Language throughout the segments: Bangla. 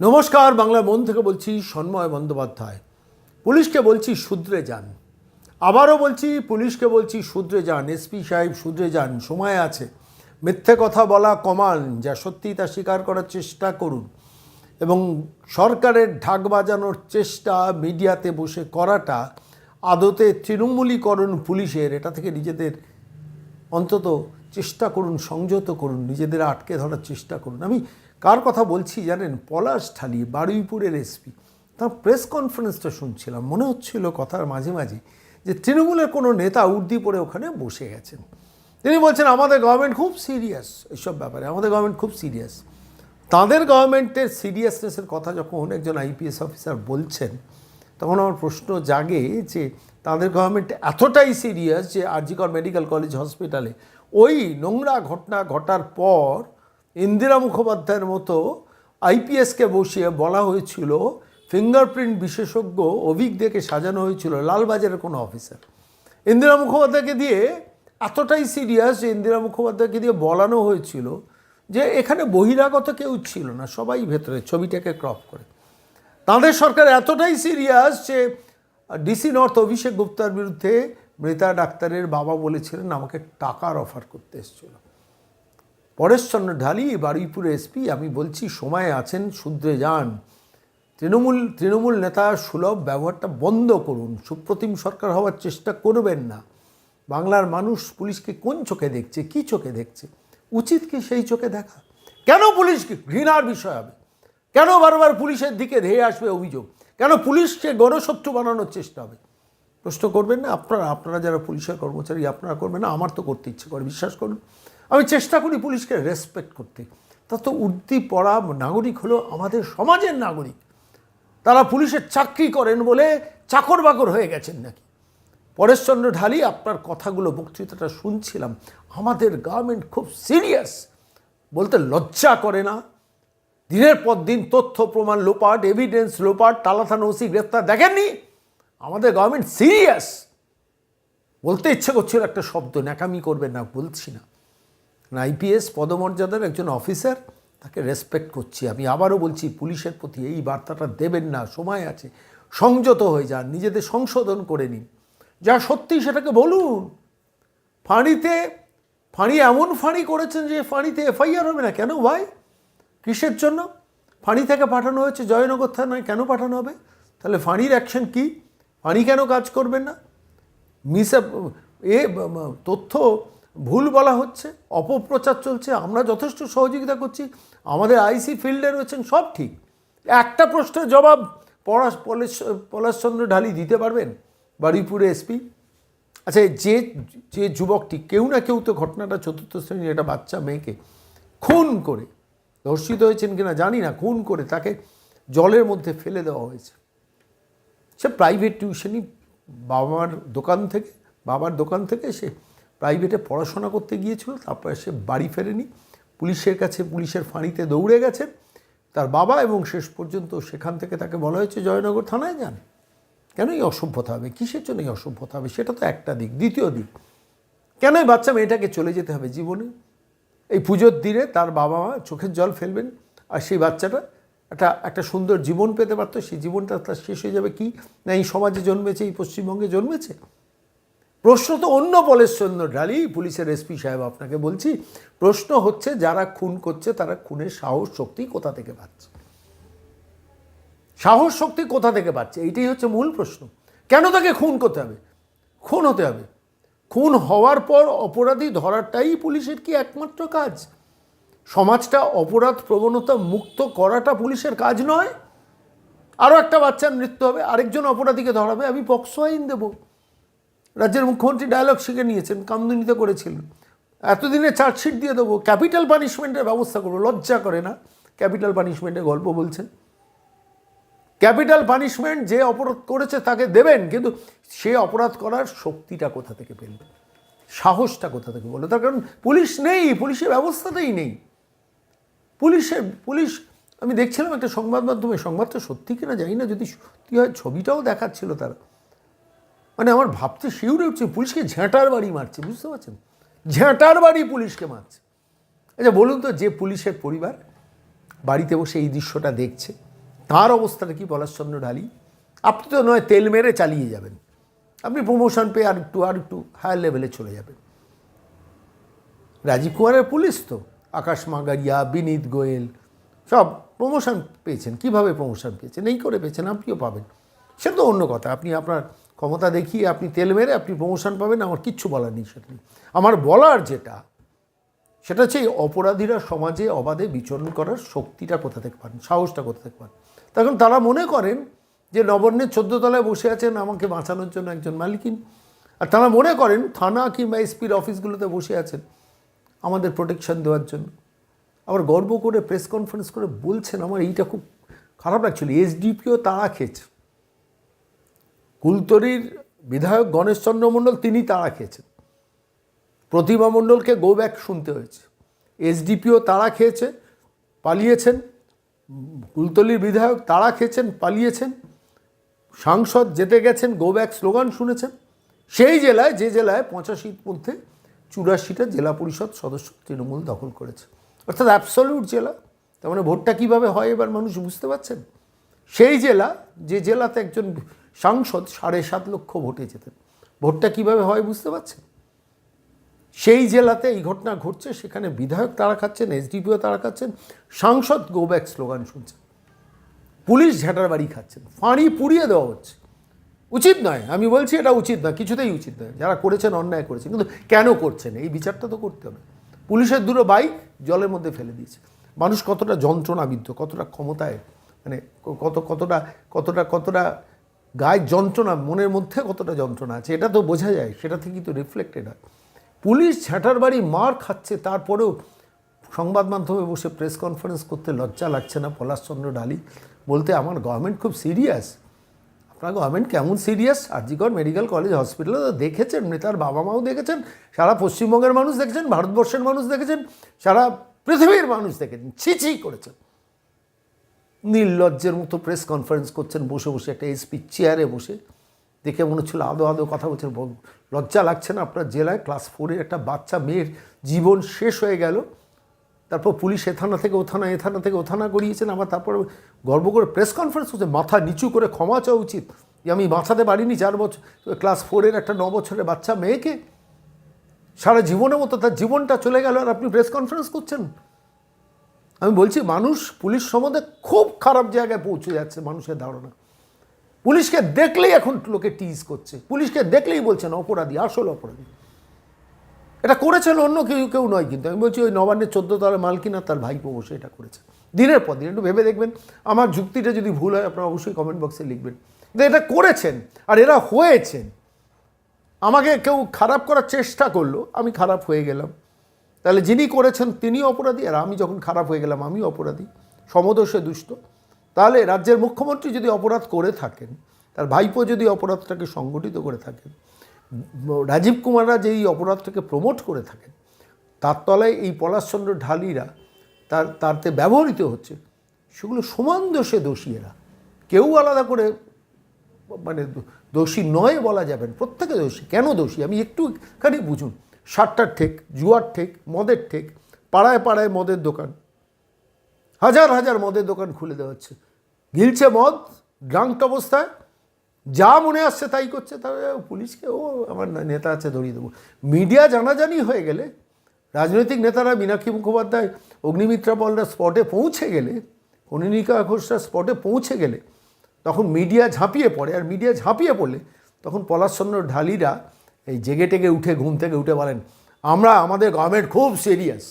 নমস্কার বাংলা মন থেকে বলছি সন্ময় বন্দ্যোপাধ্যায়। পুলিশকে বলছি শুধরে যান। আবারও বলছি পুলিশকে বলছি শুধরে যান। এসপি সাহেব শুধরে যান। সময় আছে। মিথ্যে কথা বলা কমান যা সত্যি তা স্বীকার করার চেষ্টা করুন। এবং সরকারের ঢাক বাজানোর চেষ্টা মিডিয়াতে বসে করাটা, আদতে তৃণমূলীকরণ পুলিশের, এটা থেকে নিজেদের অন্তত চেষ্টা করুন, সংযত করুন, নিজেদের আটকে ধরার চেষ্টা করুন। আমি কার কথা বলছি জানেন? পলাশ ঠালি, বারুইপুরের এসপি তার প্রেস কনফারেন্সটা শুনছিলাম। মনে হচ্ছিল কথার মাঝে মাঝে যে তৃণমূলের কোনো নেতা উর্দি পড়ে ওখানে বসে গেছেন। তিনি বলছেন, আমাদের গভর্নমেন্ট খুব সিরিয়াস এইসব ব্যাপারে, আমাদের গভর্নমেন্ট খুব সিরিয়াস তাদের গভর্নমেন্টের সিরিয়াসনেসের কথা যখন একজন আইপিএস অফিসার বলছেন, তখন আমার প্রশ্ন জাগে যে তাদের গভর্নমেন্ট এতটাই সিরিয়াস যে আরজিকর মেডিকেল কলেজ হসপিটালে ওই নোংরা ঘটনা ঘটার পর ইন্দিরা মুখোপাধ্যায়ের মতো আইপিএসকে বসিয়ে বলা হয়েছিল, ফিঙ্গারপ্রিন্ট বিশেষজ্ঞ অভিজ্ঞকে সাজানো হয়েছিল লালবাজারের কোনো অফিসার ইন্দিরা মুখোপাধ্যায়কে দিয়ে এতটাই সিরিয়াস যে ইন্দিরা মুখোপাধ্যায়কে দিয়ে বলানো হয়েছিল যে এখানে বহিরাগত কেউ ছিল না, সবাই ভেতরে, ছবিটাকে ক্রপ করে। তাঁদের সরকার এতটাই সিরিয়াস যে ডিসি নর্থ অভিষেক গুপ্তার বিরুদ্ধে মৃতা ডাক্তারের বাবা বলেছিলেন, আমাকে টাকার অফার করতে এসেছিল। পরেশচন্দ্র ঢালি, বারুইপুরে এসপি আমি বলছি সময় আছেন, শুধরে যান। তৃণমূল তৃণমূল নেতা সুলভ, ব্যবহারটা বন্ধ করুন। সুপ্রতিম সরকার হওয়ার চেষ্টা করবেন না। বাংলার মানুষ পুলিশকে কোন চোখে দেখছে, কি চোখে দেখছে? উচিত কি সেই চোখে দেখা? কেন পুলিশকে ঘৃণার বিষয় হবে? কেন বারবার পুলিশের দিকে ধেয়ে আসবে অভিযোগ? কেন পুলিশকে গণশত্রু বানানোর চেষ্টা হবে? প্রশ্ন করবেন না? আপনারা আপনারা যারা পুলিশের কর্মচারী, আপনারা করবেন না? আমার তো করতে ইচ্ছে করে, বিশ্বাস করুন। আমি চেষ্টা করি পুলিশকে রেসপেক্ট করতে। তা তো উর্দি পড়া নাগরিক হলো আমাদের সমাজের নাগরিক। তারা পুলিশের চাকরি করেন বলে চাকর বাকর হয়ে গেছেন নাকি? পরেশচন্দ্র ঢালি, আপনার কথাগুলো, বক্তৃতাটা শুনছিলাম। আমাদের গভর্নমেন্ট খুব সিরিয়াস বলতে লজ্জা করে না। দিনের পর দিন তথ্য, প্রমাণ লোপাট এভিডেন্স লোপাট টালা থানা ওসি গ্রেপ্তার দেখেননি? আমাদের গভর্নমেন্ট সিরিয়াস বলতে ইচ্ছে করছিল একটা শব্দ, ন্যাকামি করবেন না, বলছি না। আইপিএস পদমর্যাদার একজন অফিসার, তাকে রেসপেক্ট করছি। আমি আবারও বলছি, পুলিশের প্রতি এই বার্তাটা দেবেন না, সময় আছে। সংযত হয়ে যান, নিজেদের সংশোধন করে নিন। যা সত্যি সেটাকে বলুন। ফাঁড়িতে, ফাঁড়ি এমন ফাঁড়ি করেছেন যে ফাঁড়িতে এফআইআর হবে না কেন? ভাই কিসের জন্য? ফাঁড়ি থেকে পাঠানো হয়েছে, জয়নগর থানায় কেন পাঠানো হবে? তাহলে ফাঁড়ির অ্যাকশন কি? ফাঁড়ি কেন কাজ করবেন না? মিস এ তথ্য ভুল বলা হচ্ছে, অপপ্রচার চলছে, আমরা যথেষ্ট সহযোগিতা করছি, আমাদের আইসি ফিল্ডে রয়েছেন, সব ঠিক। একটা প্রশ্নের জবাব পলাশ পলাশ, পলাশচন্দ্র ঢালি দিতে পারবেন? বারুইপুরে এসপি? আচ্ছা যে যে যুবকটি, কেউ না কেউ তো ঘটনাটা চতুর্থ শ্রেণির একটা বাচ্চা মেয়েকে খুন করে, ধর্ষিত হয়েছেন কিনা জানি না, খুন করে তাকে জলের মধ্যে ফেলে দেওয়া হয়েছে। সে প্রাইভেট টিউশনই বাবার দোকান থেকে, বাবার দোকান থেকে সে প্রাইভেটে পড়াশোনা করতে গিয়েছিল, তারপরে সে বাড়ি ফেরেনি। পুলিশের কাছে, পুলিশের ফাঁড়িতে দৌড়ে গেছে। তার বাবা এবং শেষ পর্যন্ত সেখান থেকে তাকে বলা হয়েছে, জয়নগর থানায় যান। কেন এই অসভ্যতা হবে? কিসের জন্য এই অসভ্যতা হবে? সেটা তো একটা দিক। দ্বিতীয় দিক, কেন এই বাচ্চা মেয়েটাকে চলে যেতে হবে জীবনে? এই পুজোর দিনে তার বাবা মা চোখের জল ফেলবেন আর সেই বাচ্চাটা একটা একটা সুন্দর জীবন পেতে পারতো। সেই জীবনটা তার শেষ হয়ে যাবে কি? না, এই সমাজে জন্মেছে, এই পশ্চিমবঙ্গে জন্মেছে? প্রশ্ন তো অন্য পলেশচন্দ্র ঢালি, পুলিশের এসপি সাহেব আপনাকে বলছি, প্রশ্ন হচ্ছে যারা খুন করছে তারা খুনের সাহস, শক্তি কোথা থেকে পাচ্ছে? সাহস, শক্তি কোথা থেকে পাচ্ছে? এইটাই হচ্ছে মূল প্রশ্ন। কেন তাকে খুন করতে হবে? খুন হতে হবে। খুন হওয়ার পর অপরাধী ধরাটাই পুলিশের কি একমাত্র কাজ? সমাজটা অপরাধ প্রবণতা মুক্ত করাটা পুলিশের কাজ নয়? আরও একটা বাচ্চার মৃত্যু হবে, আরেকজন অপরাধীকে ধরাবে, আমি পক্সো আইন দেবো। রাজ্যের মুখ্যমন্ত্রী ডায়লগ শিখে নিয়েছেন, কামদুনিতে করেছিলেন। এতদিনে চার্জশিট দিয়ে দেবো, ক্যাপিটাল পানিশমেন্টের ব্যবস্থা করব, লজ্জা করে না? ক্যাপিটাল পানিশমেন্টের গল্প বলছেন। ক্যাপিটাল পানিশমেন্ট যে অপরাধ করেছে তাকে দেবেন, কিন্তু সে অপরাধ করার শক্তিটা কোথা থেকে পেল সাহসটা কোথা থেকে বলল তার কারণ পুলিশ নেই, পুলিশের ব্যবস্থাতেই নেই। পুলিশের, পুলিশ, আমি দেখছিলাম একটা সংবাদ মাধ্যমে, সংবাদটা সত্যি কিনা জানি না, যদি সত্যি হয়, ছবিটাও দেখাচ্ছিল তারা। মানে আমার ভাবতে শিউরে উঠছে, পুলিশকে ঝ্যাঁটার বাড়ি মারছে, বুঝতে পারছেন? ঝ্যাঁটার বাড়ি পুলিশকে মারছে। আচ্ছা বলুন তো, যে পুলিশের পরিবার বাড়িতে বসে এই দৃশ্যটা দেখছে, তার অবস্থাটা কি পলাশচন্দ্র ঢালি? আপনি তো নয়, তেল মেরে চালিয়ে যাবেন। আপনি প্রমোশন পেয়ে আর একটু আর একটু হায়ার লেভেলে চলে যাবেন। রাজীব কুমারের পুলিশ তো, আকাশ মাগারিয়া বিনীত গোয়েল, সব প্রমোশন পেয়েছেন। কীভাবে প্রমোশন পেয়েছেন? এই করে পেয়েছেন, আপনিও পাবেন। সে তো অন্য কথা, আপনি আপনার ক্ষমতা দেখিয়ে আপনি তেল মেরে আপনি প্রমোশন পাবেন, আমার কিচ্ছু বলার নেই সেটা। আমার বলার যেটা, সেটা হচ্ছে এই অপরাধীরা সমাজে অবাধে বিচরণ করার শক্তিটা কোথা থেকে পান, সাহসটা কোথা থেকে পান? তখন তারা মনে করেন যে নবর্ণের তলায় বসে আছেন, আমাকে বাঁচানোর জন্য একজন মালিকিন। আর তারা মনে করেন থানা কিংবা এসপির অফিসগুলোতে বসে আছেন আমাদের প্রোটেকশন দেওয়ার জন্য। আবার গর্ব করে প্রেস কনফারেন্স করে বলছেন, আমার এইটা খুব খারাপ লাগছিল, এসডিপিও তারা খেয়েছে। কুলতরির বিধায়ক গণেশচন্দ্র মণ্ডল তিনি তাড়া খেয়েছেন। প্রতিমা মণ্ডলকে গো ব্যাক শুনতে হয়েছে। এসডিপিও তাড়া খেয়েছে, পালিয়েছেন। কুলতলির বিধায়ক তাড়া খেয়েছেন, পালিয়েছেন। সাংসদ যেতে গেছেন, গো ব্যাক স্লোগান শুনেছেন। সেই জেলায়, যে জেলায় পঁচাশির মধ্যে চুরাশিটা জেলা পরিষদ সদস্য তৃণমূল দখল করেছে। অর্থাৎ অ্যাবসলিউট জেলা। তার মানে ভোটটা কীভাবে হয় এবার মানুষ বুঝতে পারছেন? সেই জেলা, যে জেলাতে একজন সাংসদ সাড়ে সাত লক্ষ ভোটে যেতেন ভোটটা কীভাবে হয় বুঝতে পারছেন? সেই জেলাতে এই ঘটনা ঘটছে, সেখানে বিধায়ক তারা খাচ্ছেন, এসডিপিও তারা খাচ্ছেন, সাংসদ গো ব্যাক স্লোগান শুনছেন। পুলিশ ঝাঁটার বাড়ি খাচ্ছেন, ফাঁড়ি পুড়িয়ে দেওয়া হচ্ছে। উচিত নয়, আমি বলছি এটা উচিত নয়, কিছুতেই উচিত নয়। যারা করেছেন অন্যায় করেছেন, কিন্তু কেন করছেন? এই বিচারটা তো করতে হবে। পুলিশের দুটো বাইক জলের মধ্যে ফেলে দিয়েছে। মানুষ কতটা যন্ত্রণাবিদ্ধ, কতটা ক্ষমতায় মানে কত, কতটা কতটা কতটা গায়ের যন্ত্রণা, মনের মধ্যে কতটা যন্ত্রণা আছে, এটা তো বোঝা যায়, সেটা থেকেই তো রিফ্লেক্টেড হয়। পুলিশ ঝ্যাঁটার বাড়ি মার খাচ্ছে, তারপরেও সংবাদ মাধ্যমে বসে প্রেস কনফারেন্স করতে লজ্জা লাগছে না পলাশচন্দ্র ডালি, বলতে আমার গভর্নমেন্ট খুব সিরিয়াস আপনার গভর্নমেন্ট কেমন সিরিয়াস আরজিকর মেডিকেল কলেজ হসপিটালে তো দেখেছেন, নেতার বাবা মাও দেখেছেন, সারা পশ্চিমবঙ্গের মানুষ দেখেছেন, ভারতবর্ষের মানুষ দেখেছেন, সারা পৃথিবীর মানুষ দেখেছেন, ছি ছি করেছেন। নির্লজ্জের মতো প্রেস কনফারেন্স করছেন, বসে বসে একটা এসপি চেয়ারে বসে দেখে মনে হচ্ছিল আদো আদো কথা বলছেন। লজ্জা লাগছে না আপনার জেলায়? ক্লাস ফোরের একটা বাচ্চা মেয়ের জীবন শেষ হয়ে গেল। তারপর পুলিশ এ থানা থেকে ও থানা এ থানা থেকে ও থানা করিয়েছেন আবার তারপর গর্ব করে প্রেস কনফারেন্স হচ্ছে, মাথা নিচু করে ক্ষমা চাওয়া উচিত। যে আমি বাঁচাতে পারিনি চার বছর ক্লাস ফোরের একটা ন বছরের বাচ্চা মেয়েকে। সারা জীবনের মতো তার জীবনটা চলে গেল আর আপনি প্রেস কনফারেন্স করছেন। আমি বলছি, মানুষ পুলিশ সম্বন্ধে খুব খারাপ জায়গায় পৌঁছে যাচ্ছে মানুষের ধারণা। পুলিশকে দেখলেই এখন লোকে টিজ করছে। পুলিশকে দেখলেই বলছেন অপরাধী, আসল অপরাধী। এটা করেছেন অন্য কেউ কেউ নয় কিন্তু। আমি বলছি, ওই নবান্নের চোদ্দ তলার মালকিন আর তার ভাইপো বসে এটা করেছে। দিনের পর দিন, একটু ভেবে দেখবেন। আমার যুক্তিটা যদি ভুল হয়, আপনারা অবশ্যই কমেন্ট বক্সে লিখবেন। কিন্তু এটা করেছেন, আর এরা হয়েছেন। আমাকে কেউ খারাপ করার চেষ্টা করল, আমি খারাপ হয়ে গেলাম। তাহলে যিনি করেছেন তিনি অপরাধী, আর আমি যখন খারাপ হয়ে গেলাম আমি অপরাধী। সমদোষে দুষ্ট। তাহলে রাজ্যের মুখ্যমন্ত্রী যদি অপরাধ করে থাকেন, তার ভাইপো যদি অপরাধটাকে সংগঠিত করে থাকেন, রাজীব কুমাররা যে এই অপরাধটাকে প্রমোট করে থাকেন, তার তলায় এই পলাশচন্দ্র ঢালিরা তার, তারতে ব্যবহৃত হচ্ছে, সেগুলো সমান দোষে দোষী এরা। কেউ আলাদা করে মানে দোষী নয় বলা যাবেন প্রত্যেকে দোষী। কেন দোষী? আমি একটুখানি বুঝুন। সাতটার ঠেক, জুয়ার ঠেক, মদের ঠেক, পাড়ায় পাড়ায় মদের দোকান। হাজার হাজার মদের দোকান খুলে দেওয়া হচ্ছে। গিলছে মদ ড্রাঙ্ক অবস্থায়। যা মনে আসছে তাই করছে তবে পুলিশকে, ও আমার নেতা আছে, ধরিয়ে দেবো। মিডিয়া জানাজানি হয়ে গেলে, রাজনৈতিক নেতারা মীনাক্ষী মুখোপাধ্যায়, অগ্নিমিত্রা পলরা স্পটে পৌঁছে গেলে কনিনিকা ঘোষরা স্পটে পৌঁছে গেলে, তখন মিডিয়া ঝাঁপিয়ে পড়ে। আর মিডিয়া ঝাঁপিয়ে পড়লে তখন পলাশচন্দ্র ঢালিরা এই জেগে টেগে উঠে, ঘুম থেকে উঠে বলেন, আমরা, আমাদের গভর্নমেন্ট খুব সিরিয়াস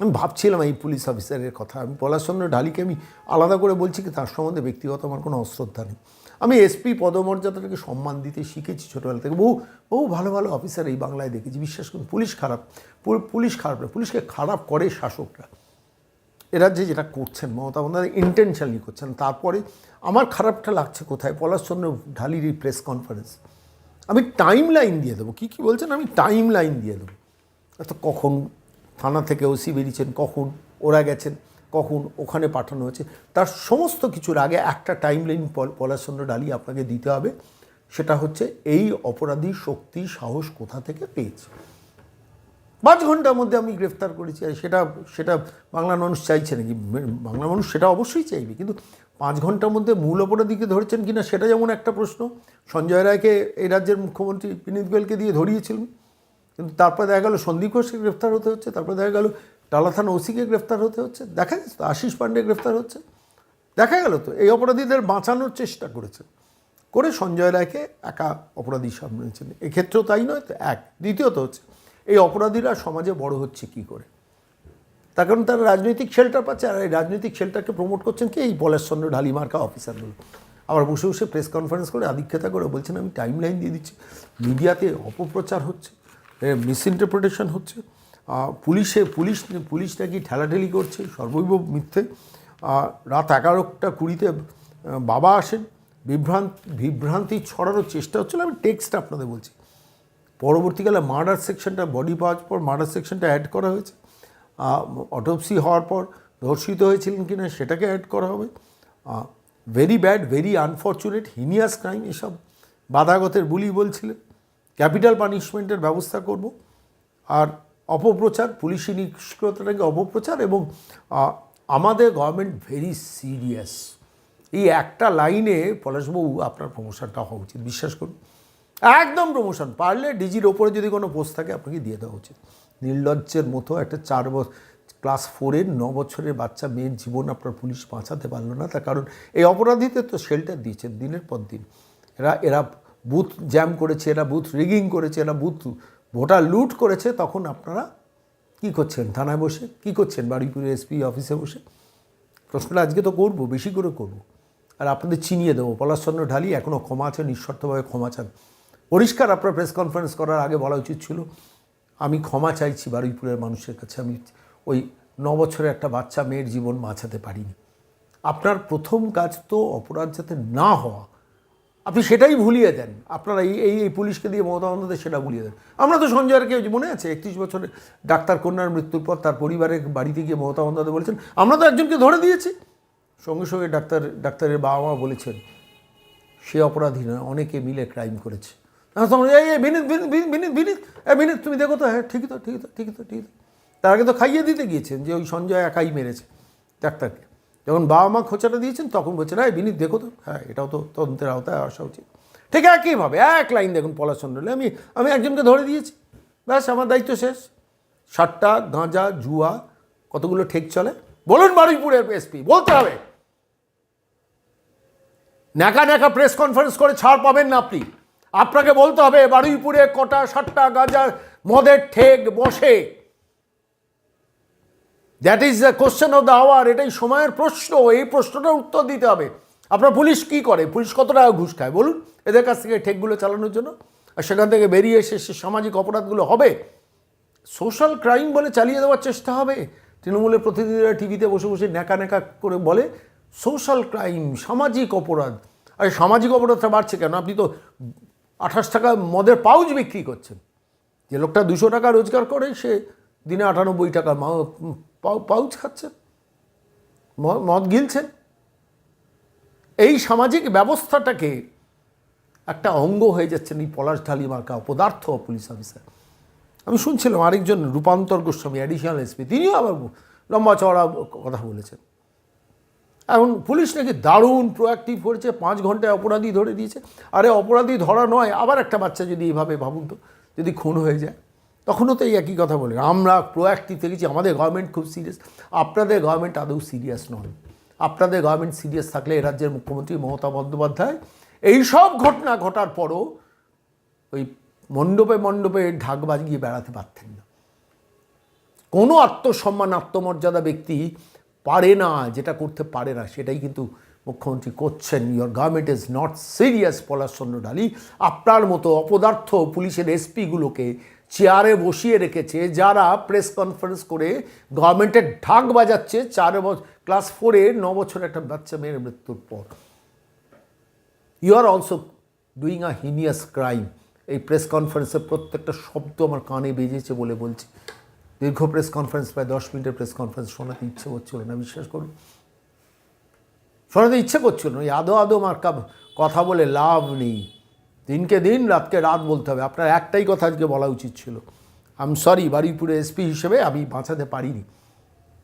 আমি ভাবছিলাম এই পুলিশ অফিসারের কথা। আমি পলাশচন্দ্র ঢালিকে আমি আলাদা করে বলছি কি, তার সম্বন্ধে ব্যক্তিগত আমার কোনো অশ্রদ্ধা নেই। আমি এসপি পদমর্যাদাটাকে সম্মান দিতে শিখেছি ছোটোবেলা থেকে। বহু বহু ভালো ভালো অফিসার এই বাংলায় দেখেছি। বিশ্বাস করুন, পুলিশ খারাপ পুলিশ খারাপ না, পুলিশকে খারাপ করে শাসকরা। এরা যে যেটা করছেন মমতা বন্দ্যোপাধ্যায় ইন্টেনশনালি করছেন। তারপরে আমার খারাপটা লাগছে কোথায়? পলাশচন্দ্র ঢালির এই প্রেস কনফারেন্স আমি টাইম লাইন দিয়ে দেবো। কী কী বলছেন? আমি টাইম লাইন দিয়ে দেবো। তো কখন? থানা থেকে ওসি বেরিয়েছেন, কখন? ওরা গেছেন, কখন? ওখানে পাঠানো হয়েছে। তার সমস্ত কিছুর আগে একটা টাইম লাইন পলাশচন্দ্র ডালি আপনাকে দিতে হবে। সেটা হচ্ছে, এই অপরাধী শক্তি সাহস কোথা থেকে পেয়েছে? পাঁচ ঘণ্টার মধ্যে আমি গ্রেফতার করেছি, আর সেটা সেটা বাংলার মানুষ চাইছে নাকি? বাংলা মানুষ সেটা অবশ্যই চাইবে, কিন্তু পাঁচ ঘণ্টার মধ্যে মূল অপরাধীকে ধরেছেন কিনা সেটা যেমন একটা প্রশ্ন। সঞ্জয় রায়কে এই রাজ্যের মুখ্যমন্ত্রী বিনীত গোয়েলকে দিয়ে ধরিয়েছিলেন, কিন্তু তারপরে দেখা গেল সন্দীপ ঘোষকে গ্রেফতার হতে হচ্ছে, তারপরে দেখা গেল টালা থানা ওসিকে গ্রেফতার হতে হচ্ছে, দেখা যাচ্ছে তো আশিস পান্ডে গ্রেফতার হচ্ছে। দেখা গেল তো, এই অপরাধীদের বাঁচানোর চেষ্টা করেছে, করে সঞ্জয় রায়কে একা অপরাধী সামনেছেন এক্ষেত্রেও তাই নয়, তো এক। দ্বিতীয়ত হচ্ছে এই অপরাধীরা সমাজে বড় হচ্ছে কি করে? তার কারণ তারা রাজনৈতিক শেল্টার পাচ্ছে আর এই রাজনৈতিক শেল্টারকে প্রমোট করছেন কি? এই পলাশচন্দ্র ঢালি মার্কা অফিসারগুলো আবার বসে বসে প্রেস কনফারেন্স করে আধিক্ষেতা করে বলছেন, আমি টাইম লাইন দিয়ে দিচ্ছি। মিডিয়াতে অপপ্রচার হচ্ছে মিস ইন্টারপ্রিটেশন হচ্ছে। পুলিশে, পুলিশ পুলিশ নাকি ঠেলাঠেলি করছে, সর্বৈব মিথ্যে। রাত এগারোটা কুড়িতে বাবা আসেন। বিভ্রান্ত, বিভ্রান্তি ছড়ানোর চেষ্টা হচ্ছিল। আমি টেক্সট আপনাদের বলছি। পরবর্তীকালে মার্ডার সেকশনটা বডি পাওয়ার পর মার্ডার সেকশনটা অ্যাড করা হয়েছে। অটোপসি হওয়ার পর ধর্ষিত হয়েছিলেন কিনা সেটাকে অ্যাড করা হবে। Very bad very unfortunate heinous crime এসব বাধাগতের বুলি বলছিলেন। ক্যাপিটাল পানিশমেন্টের ব্যবস্থা করব। আর অপপ্রচার, পুলিশি নিষ্ক্রিয়তাটাকে অপপ্রচার এবং আমাদের গভর্নমেন্ট ভেরি সিরিয়াস এই একটা লাইনে পলাশবাবু আপনার প্রমোশনটা হওয়া উচিত। বিশ্বাস করুন। একদম প্রমোশন পারলে ডিজির ওপরে যদি কোনো পোস্ট থাকে, আপনাকে দিয়ে দেওয়া উচিত। নির্লজ্জের মতো একটা চার বছর ক্লাস ফোরের ন বছরের বাচ্চা মেয়ের জীবন আপনার পুলিশ বাঁচাতে পারল না। তার কারণ এই অপরাধীদের তো শেল্টার দিয়েছেন দিনের পর দিন। এরা এরা বুথ জ্যাম করেছে, এরা বুথ রিগিং করেছে, এরা বুথ ভোটার লুট করেছে। তখন আপনারা কি করছেন? থানায় বসে কি করছেন? বারুইপুর এসপি অফিসে বসে? প্রশ্নটা আজকে তো করব, বেশি করে করব। আর আপনাদের চিনিয়ে দেবো। পলাশচন্দ্র ঢালি এখনও ক্ষমা আছেন নিঃশর্তভাবে ক্ষমা চান। পরিষ্কার আপনার প্রেস কনফারেন্স করার আগে বলা উচিত ছিল, আমি ক্ষমা চাইছি বারুইপুরের মানুষের কাছে, আমি ওই ন বছরের একটা বাচ্চা মেয়ের জীবন বাঁচাতে পারিনি। আপনার প্রথম কাজ তো অপরাধ যাতে না হওয়া। আপনি সেটাই ভুলিয়ে দেন। আপনারা এই এই পুলিশকে দিয়ে মমতা বন্দ্যোপাধ্যায় সেটা ভুলিয়ে দেন। আমরা তো সঞ্জয়কে মনে আছে, একত্রিশ বছরে ডাক্তার কন্যার মৃত্যুর পর তার পরিবারের বাড়িতে গিয়ে মমতা বন্দ্যোপাধ্যায় বলেছেন, আমরা তো একজনকে ধরে দিয়েছি। সঙ্গে সঙ্গে ডাক্তার, ডাক্তারের বাবা মা বলেছেন, সে অপরাধী নয়, অনেকে মিলে ক্রাইম করেছে। এই এই বিনীত বিনীত বিনীত, এ বিনীত। তুমি দেখো তো হ্যাঁ ঠিকই তো ঠিকই তো ঠিকই তো ঠিকই তো। তার আগে তো খাইয়ে দিতে গিয়েছেন যে ওই সঞ্জয় একাই মেরেছে ডাক্তারকে। যখন বাবা মা খোঁচাটা দিয়েছেন তখন বলছেন হ্যাঁ বিনীত দেখো তো হ্যাঁ এটাও তো তদন্তের আওতায় আসা উচিত। ঠিক একইভাবে এক লাইন দেখুন পলাশচন্দ্রলে আমি আমি একজনকে ধরে দিয়েছি ব্যাস আমার দায়িত্ব শেষ। সাতটা গাঁজা জুয়া কতগুলো ঠেক চলে? বলুন বারুইপুরের এসপি বলতে হবে। ন্যাকা ন্যাকা প্রেস কনফারেন্স করে ছাড় পাবেন না আপনি। আপনাকে বলতে হবে, বারুইপুরে কটা, সাতটা গাঁজা মদের ঠেক বসে। That is the question of the hour এটাই সময়ের প্রশ্ন, এই প্রশ্নটার উত্তর দিতে হবে। আপনার পুলিশ কি করে? পুলিশ কত টাকা ঘুষ খায়? বলুন, এদের কাছ থেকে ঠেকগুলো চালানোর জন্য। আর সেখান থেকে বেরিয়ে এসে সে সামাজিক অপরাধগুলো হবে। সোশ্যাল ক্রাইম বলে চালিয়ে দেওয়ার চেষ্টা হবে। তৃণমূলের প্রতিনিধিরা টিভিতে বসে বসে ন্যাকা ন্যাকা করে বলে সোশ্যাল ক্রাইম সামাজিক অপরাধ। আর সামাজিক অপরাধটা বাড়ছে কেন? আপনি তো আঠাশ টাকা মদের পাউচ বিক্রি করছেন। যে লোকটা দুশো টাকা রোজগার করে, সে দিনে আটানব্বই টাকা পাউচ খাচ্ছেন মদ গিলছেন। এই সামাজিক ব্যবস্থাটাকে একটা অঙ্গ হয়ে যাচ্ছেন এই পলাশ ঢালি মার্কা পদার্থ পুলিশ অফিসার। আমি শুনছিলাম আরেকজন রূপান্তর গোস্বামী অ্যাডিশনাল এসপি তিনিও আবার লম্বা চওড়া কথা বলেছেন। এখন পুলিশ নাকি দারুণ প্রোয়াক্টিভ করেছে, পাঁচ ঘন্টায় অপরাধী ধরে দিয়েছে। আরে অপরাধী ধরা নয়, আবার একটা বাচ্চা যদি এইভাবে ভাবুন তো, যদি খুন হয়ে যায়। তখনও তো এই একই কথা বলে আমরা প্রোয়াক্টিভ থেকেছি, আমাদের গভর্নমেন্ট খুব সিরিয়াস আপনাদের গভর্নমেন্ট আদৌ সিরিয়াস নন আপনাদের গভর্নমেন্ট সিরিয়াস থাকলে এ রাজ্যের মুখ্যমন্ত্রী মমতা বন্দ্যোপাধ্যায় এইসব ঘটনা ঘটার পরও ওই মণ্ডপে মণ্ডপে ঢাক বাজিয়ে বেড়াতে পারতেন না। কোনো আত্মসম্মান, আত্মমর্যাদা ব্যক্তি পারে না, যেটা করতে পারে না, সেটাই কিন্তু মুখ্যমন্ত্রী করছেন। Your government is not serious Palashchandra Dali. আপনার মতো অপদার্থ পুলিশের এসপিগুলোকে চেয়ারে বসিয়ে রেখেছে, যারা প্রেস কনফারেন্স করে গভর্নমেন্টের ঢাক বাজাচ্ছে চার বছর ক্লাস ফোরে ন বছর একটা বাচ্চা মেয়ের মৃত্যুর পর। You are also doing a heinous crime এই প্রেস কনফারেন্সের প্রত্যেকটা শব্দ আমার কানে বেজেছে বলে বলছি। দীর্ঘ প্রেস কনফারেন্স প্রায় দশ মিনিটের প্রেস কনফারেন্স শোনাতে ইচ্ছে করছিল না, বিশ্বাস করুন। শোনাতে ইচ্ছে করছিল না, আদো আদো মার্কা কথা বলে লাভ নেই। দিনকে দিন, রাতকে রাত বলতে হবে। আপনার একটাই কথা আজকে বলা উচিত ছিল। আম সরি বারুইপুরে এসপি হিসেবে আমি বাঁচাতে পারিনি।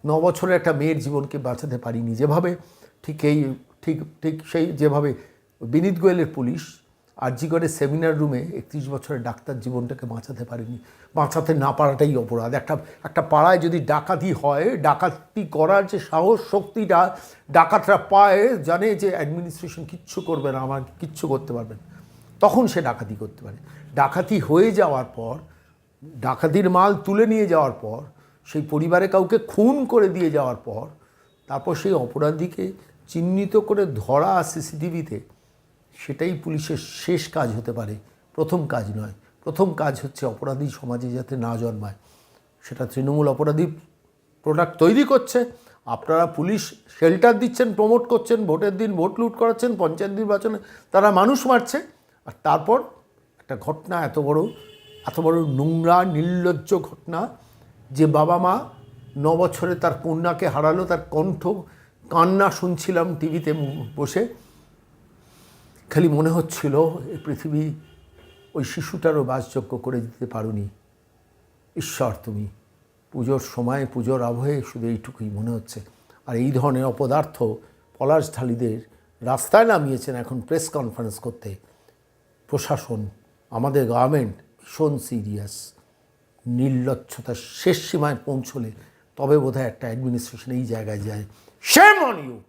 ন বছরের একটা মেয়ের জীবনকে বাঁচাতে পারিনি। যেভাবে ঠিক এই, ঠিক ঠিক সেই, যেভাবে বিনীত গোয়েলের পুলিশ আরজিগড়ের সেমিনার রুমে একত্রিশ বছরের ডাক্তার জীবনটাকে বাঁচাতে পারেনি। বাঁচাতে না পারাটাই অপরাধ। একটা একটা পাড়ায় যদি ডাকাতি হয়, ডাকাতি করার যে সাহস শক্তিটা ডাকাতরা পায়, জানে যে অ্যাডমিনিস্ট্রেশন কিচ্ছু করবে না, আমার কিচ্ছু করতে পারবেন তখন সে ডাকাতি করতে পারে। ডাকাতি হয়ে যাওয়ার পর, ডাকাতির মাল তুলে নিয়ে যাওয়ার পর, সেই পরিবারে কাউকে খুন করে দিয়ে যাওয়ার পর, তারপর সেই অপরাধীকে চিহ্নিত করে ধরা সিসিটিভিতে সেটাই পুলিশের শেষ কাজ হতে পারে। প্রথম কাজ নয়। প্রথম কাজ হচ্ছে অপরাধী সমাজে যাতে না জন্মায়। সেটা তৃণমূল অপরাধী প্রোডাক্ট তৈরি করছে। আপনারা পুলিশ শেল্টার দিচ্ছেন প্রমোট করছেন, ভোটের দিন ভোট লুট করাচ্ছেন, পঞ্চায়েত নির্বাচনে তারা মানুষ মারছে। আর তারপর একটা ঘটনা এত বড় এত বড় নোংরা, নির্লজ্জ ঘটনা। যে বাবা মা ন বছরে তার কন্যাকে হারালো, তার কণ্ঠ কান্না শুনছিলাম টিভিতে বসে। খালি মনে হচ্ছিল এই পৃথিবী ওই শিশুটারও বাসযোগ্য করে দিতে পারোনি। ঈশ্বর তুমি, পুজোর সময়, পুজোর আবহে শুধু এইটুকুই মনে হচ্ছে। আর এই ধরনের অপদার্থ পলাশ ঢালিদের রাস্তায় নামিয়েছেন এখন প্রেস কনফারেন্স করতে। প্রশাসন, আমাদের গভর্নমেন্ট ভীষণ সিরিয়াস। নির্লজ্জতার শেষ সীমায় পৌঁছলে তবে বোধহয় একটা অ্যাডমিনিস্ট্রেশন এই জায়গায় যায়। Shame on you